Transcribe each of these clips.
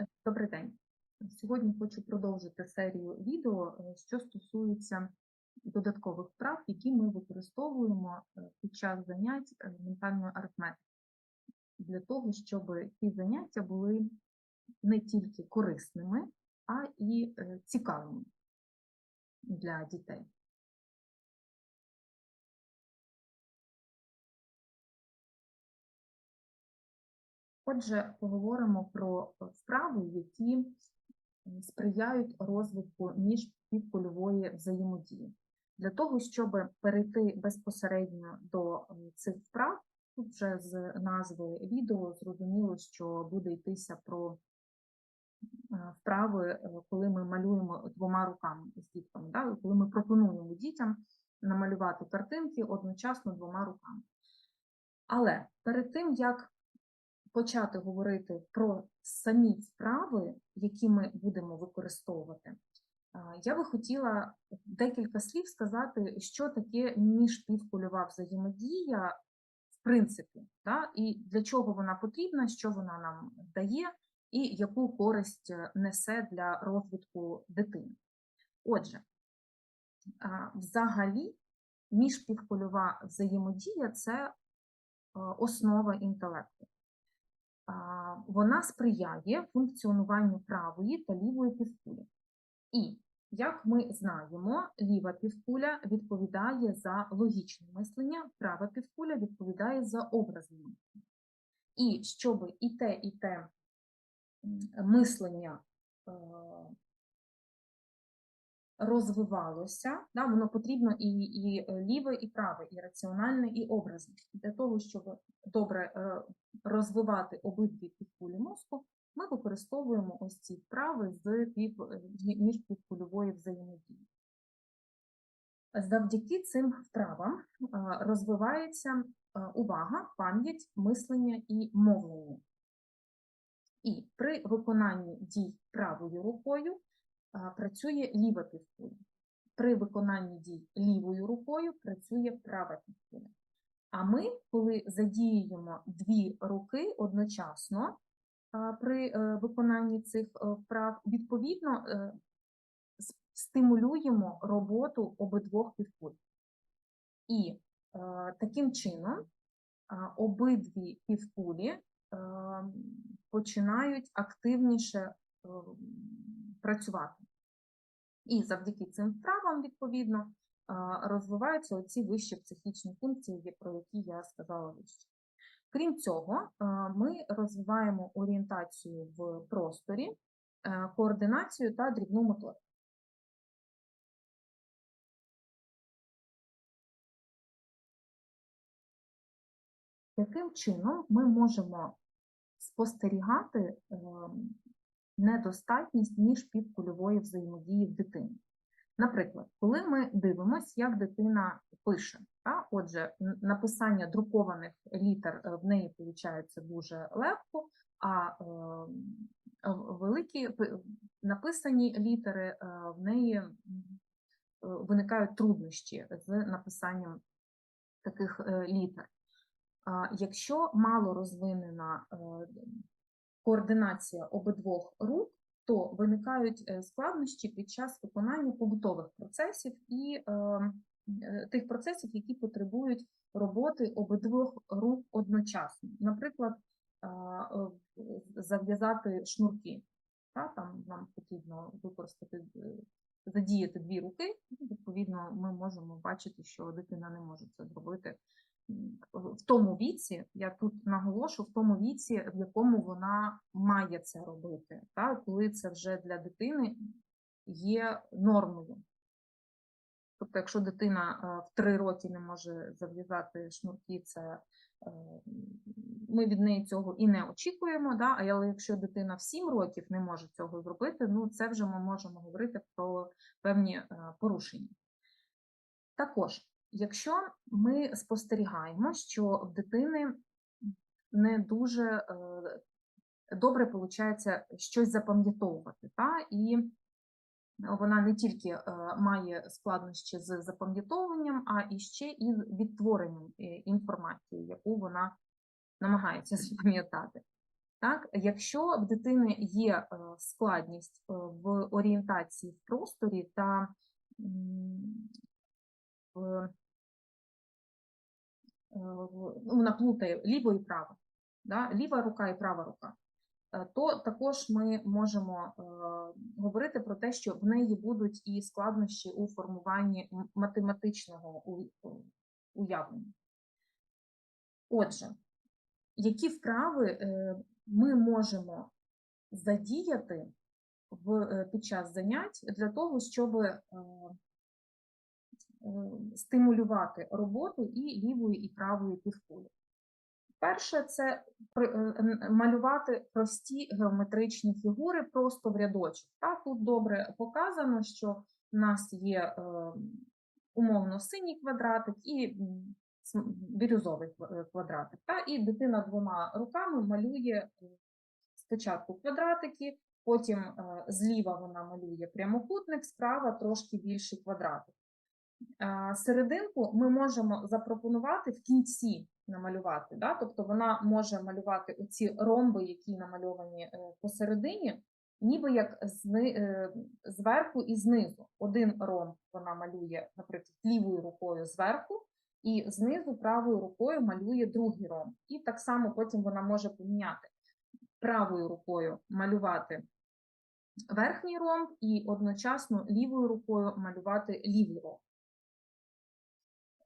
Е, Добрий день. Сьогодні хочу продовжити серію відео, е, що стосується додаткових вправ, які ми використовуємо е, під час занять ментальною арифметикою, для того, щоб ці заняття були не тільки корисними, а і цікавими для дітей. Отже, поговоримо про е, вправи, які сприяють розвитку міжпідкульової взаємодії. Для того, щоб перейти безпосередньо до цих вправ, тут вже з назви відео зрозуміло, що буде йтися про е, вправи, е, коли ми малюємо двома руками з дітками, да? коли ми пропонуємо дітям намалювати картинки одночасно двома руками. Але перед тим, як почати говорити про самі вправи, які ми будемо використовувати, я би хотіла декілька слів сказати, що таке міжпідкульова взаємодія, в принципі, да, і для чого вона потрібна, що вона нам дає, і яку користь е, несе для розвитку дитини. Отже, взагалі, міжпідкульова взаємодія це е, основа інтелекту. Вона сприяє функціонуванню правої та лівої півкулі. І, як ми знаємо, ліва півкуля відповідає за логічне мислення, права півкуля відповідає за образне мислення. І щоб і те, і те мислення е, розвивалося, да, воно потрібно і, і ліве, і праве, і раціональне, і образне. Для того, щоб добре е, розвивати обидві півкулі мозку, ми використовуємо ось ці вправи з пів, е, мі- міжпівкульової взаємодії. Завдяки цим вправам розвивається увага, пам'ять, мислення і мовлення. І при виконанні дій правою рукою працює ліва півкуля. При виконанні дій лівою рукою працює права півкуля. А ми, коли задіюємо дві руки одночасно при е, виконанні цих е, вправ, відповідно е, стимулюємо роботу обидвох півкуль. І таким чином обидві півкулі починають активніше працювати. І завдяки цим вправам, відповідно, розвиваються оці вищі психічні функції, про які я сказала вище. Крім цього, ми розвиваємо орієнтацію в просторі, е, координацію та дрібну моторику. Яким чином ми можемо спостерігати ем, недостатність міжпідкульової взаємодії в дитині? Наприклад, коли ми дивимося, як дитина пише, та, отже, написання друкованих літер е, в неї виходить дуже легко, а ем, великі написані літери е, в неї е, виникають труднощі з написанням таких е, літер. Якщо мало розвинена е, координація обидвох рук, то виникають е, складнощі під час виконання побутових процесів і е, е, тих процесів, які потребують роботи обидвох рук одночасно. Наприклад, е, зав'язати шнурки. Та, там нам потрібно використати, задіяти дві руки, відповідно, ми можемо бачити, що дитина не може це зробити в тому віці, я тут наголошу, в тому віці, в якому вона має це робити, та, коли це вже для дитини є нормою. Тобто, якщо дитина е, в три роки не може зав'язати шнурки, це е, ми від неї цього і не очікуємо. Да? Але якщо дитина в 7 років не може цього зробити, ну це вже ми можемо говорити про певні е, порушення. Також, якщо ми спостерігаємо, що в дитини не дуже е, добре виходить щось запам'ятовувати, і вона не тільки е, має складнощі з запам'ятовуванням, а і ще і відтворенням е, інформації, яку вона намагається запам'ятати. Так, якщо в дитини є складність в орієнтації в просторі та вона плутає ліво і право, да? ліва рука і права рука, е, то також ми можемо е, говорити про те, що в неї будуть і складнощі у формуванні математичного уявлення. Отже, які вправи е, ми можемо задіяти е, під час занять для того, щоб е, стимулювати роботу і лівої, і правої півкулі. Перше, це е, малювати прості геометричні фігури просто в рядочок. Так, тут добре показано, що в нас є е, умовно синій квадратик і бірюзовий е, квадратик. Та, і дитина двома руками малює е, спочатку квадратики, потім е, зліва вона малює прямокутник, справа трошки більший квадратик. Серединку ми можемо запропонувати в кінці намалювати. Да? Тобто вона може малювати оці ромби, які намальовані е, посередині, ніби як е, зверху і знизу. Один ромб вона малює, наприклад, лівою рукою зверху, і знизу правою рукою малює другий ромб. І так само потім вона може поміняти правою рукою малювати верхній ромб і одночасно лівою рукою малювати лівий ромб.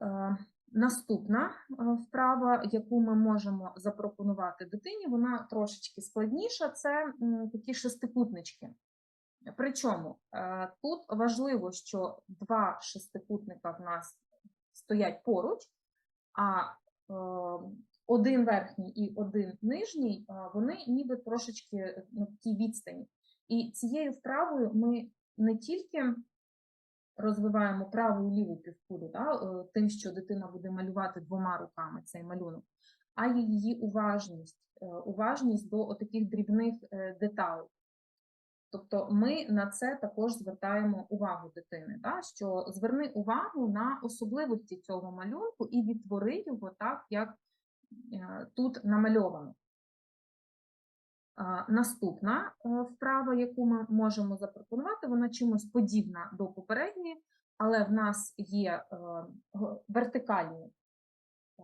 Е, Наступна е, вправа, яку ми можемо запропонувати дитині, вона трошечки складніша. Це такі шестикутнички. Причому е, тут важливо, що два шестикутника в нас стоять поруч, а один верхній і один нижній, вони ніби трошечки на такій відстані. І цією вправою ми не тільки розвиваємо праву і ліву півкулю, да, е, тим, що дитина буде малювати двома руками цей малюнок, а її уважність, е, уважність до таких дрібних е, деталей. Тобто ми на це також звертаємо увагу дитини, да, що зверни увагу на особливості цього малюнку і відтвори його так, як тут намальовано. Наступна е, вправа, яку ми можемо запропонувати, вона чимось подібна до попередньої, але в нас є е, вертикальні, е,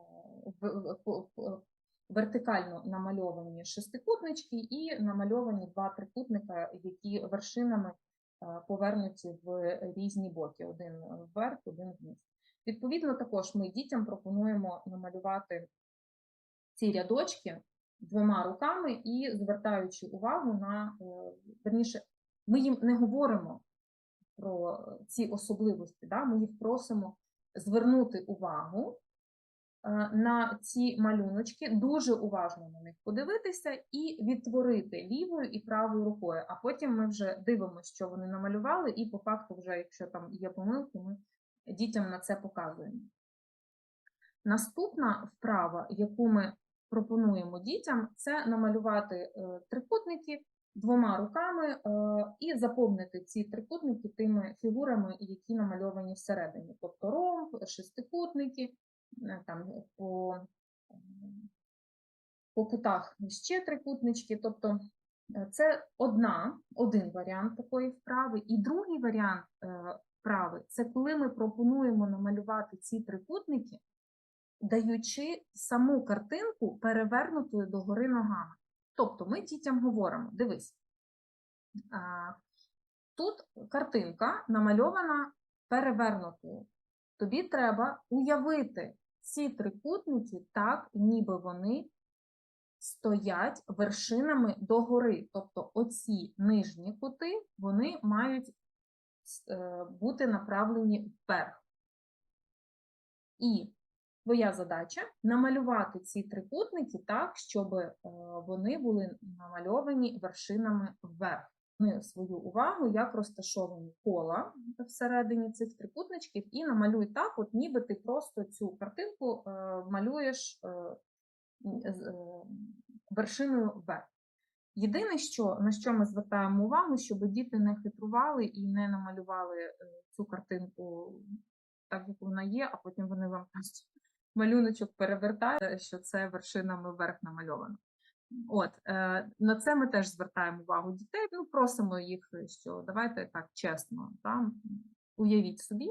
вертикально намальовані шестикутнички і намальовані два трикутника, які вершинами повернуті в різні боки: один вверх, один вниз. Відповідно, також ми дітям пропонуємо намалювати ці рядочки двома руками і звертаючи увагу на е, верніше, ми їм не говоримо про ці особливості, да? ми їх просимо звернути увагу е, на ці малюночки, дуже уважно на них подивитися і відтворити лівою і правою рукою. А потім ми вже дивимося, що вони намалювали, і по факту, вже якщо там є помилки, ми дітям на це показуємо. Наступна вправа, яку ми пропонуємо дітям, це намалювати е, трикутники двома руками е, і заповнити ці трикутники тими фігурами, які намальовані всередині, тобто ромб, шестикутники, е, там по, по кутах ще трикутнички. Тобто це одна, один варіант такої вправи. І другий варіант вправи це коли ми пропонуємо намалювати ці трикутники даючи саму картинку перевернутою догори ногами. Тобто ми дітям говоримо: дивись, тут картинка намальована перевернутою. Тобі треба уявити ці трикутники так, ніби вони стоять вершинами догори. Тобто оці нижні кути вони мають е, бути направлені вверх. І Твоя задача намалювати ці трикутники так, щоб е, вони були намальовані вершинами вверх. Ми свою увагу, як розташовані кола всередині цих трикутничків, і намалюй так, от ніби ти просто цю картинку е, малюєш е, вершиною вверх. Єдине, що, на що ми звертаємо увагу, щоб діти не хитрували і не намалювали цю картинку так, як вона є, а потім вони вам кажуть, малюночок перевертає, що це вершинами вверх намальовано. От, е, на це ми теж звертаємо увагу дітей. Ну, просимо їх, що давайте так чесно, та, уявіть собі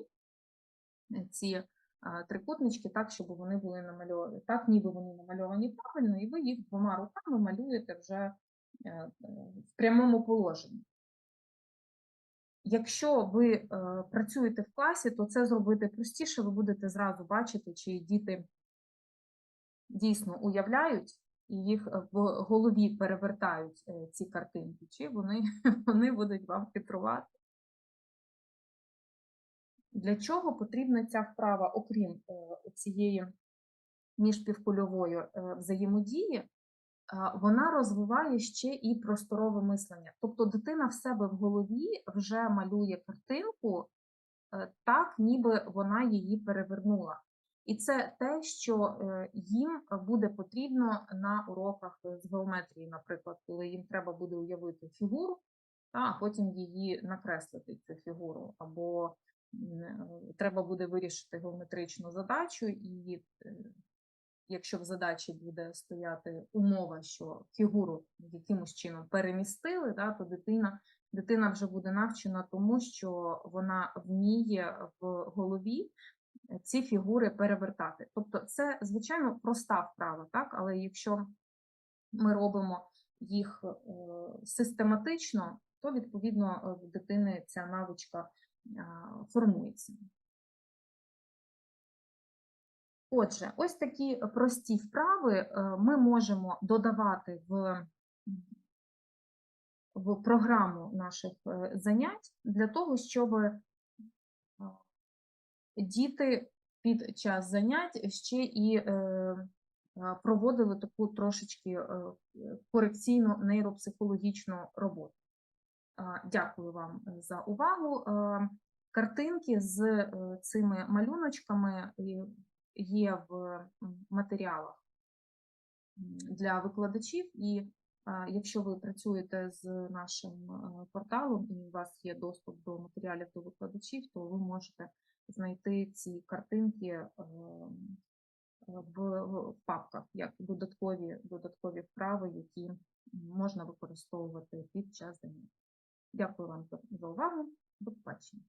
е, ці е, трикутнички так, щоб вони були намальовані, так, ніби вони намальовані правильно, і ви їх двома руками малюєте вже е, е, в прямому положенні. Якщо ви е, працюєте в класі, то це зробити простіше, ви будете зразу бачити, чи діти дійсно уявляють і їх е, в голові перевертають е, ці картинки, чи вони, вони будуть вам хитрувати. Для чого потрібна ця вправа, окрім е, цієї міжпівкульової е, взаємодії, вона розвиває ще і просторове мислення. Тобто дитина в себе в голові вже малює картинку е, так, ніби вона її перевернула. І це те, що е, їм буде потрібно на уроках з геометрії, наприклад, коли їм треба буде уявити фігуру, а потім її накреслити цю фігуру, або е, треба буде вирішити геометричну задачу, і е, якщо в задачі буде стояти умова, що фігуру якимось чином перемістили, да, то дитина, дитина вже буде навчена тому, що вона вміє в голові е, ці фігури перевертати. Тобто це, звичайно, проста вправа, так? але якщо ми робимо їх е, систематично, то відповідно е, в дитини ця навичка формується. Отже, ось такі прості вправи е, ми можемо додавати в, в програму наших е, занять для того, щоб е, діти під час занять ще і е, е, проводили таку трошечки е, корекційну нейропсихологічну роботу. Е, Дякую вам за увагу. Е, Картинки з е, цими малюночками є в матеріалах для викладачів, і якщо ви працюєте з нашим е, порталом і у вас є доступ до матеріалів до викладачів, то ви можете знайти ці картинки е, в, папках як додаткові, додаткові вправи, які можна використовувати під час занять. Дякую вам за увагу. До побачення.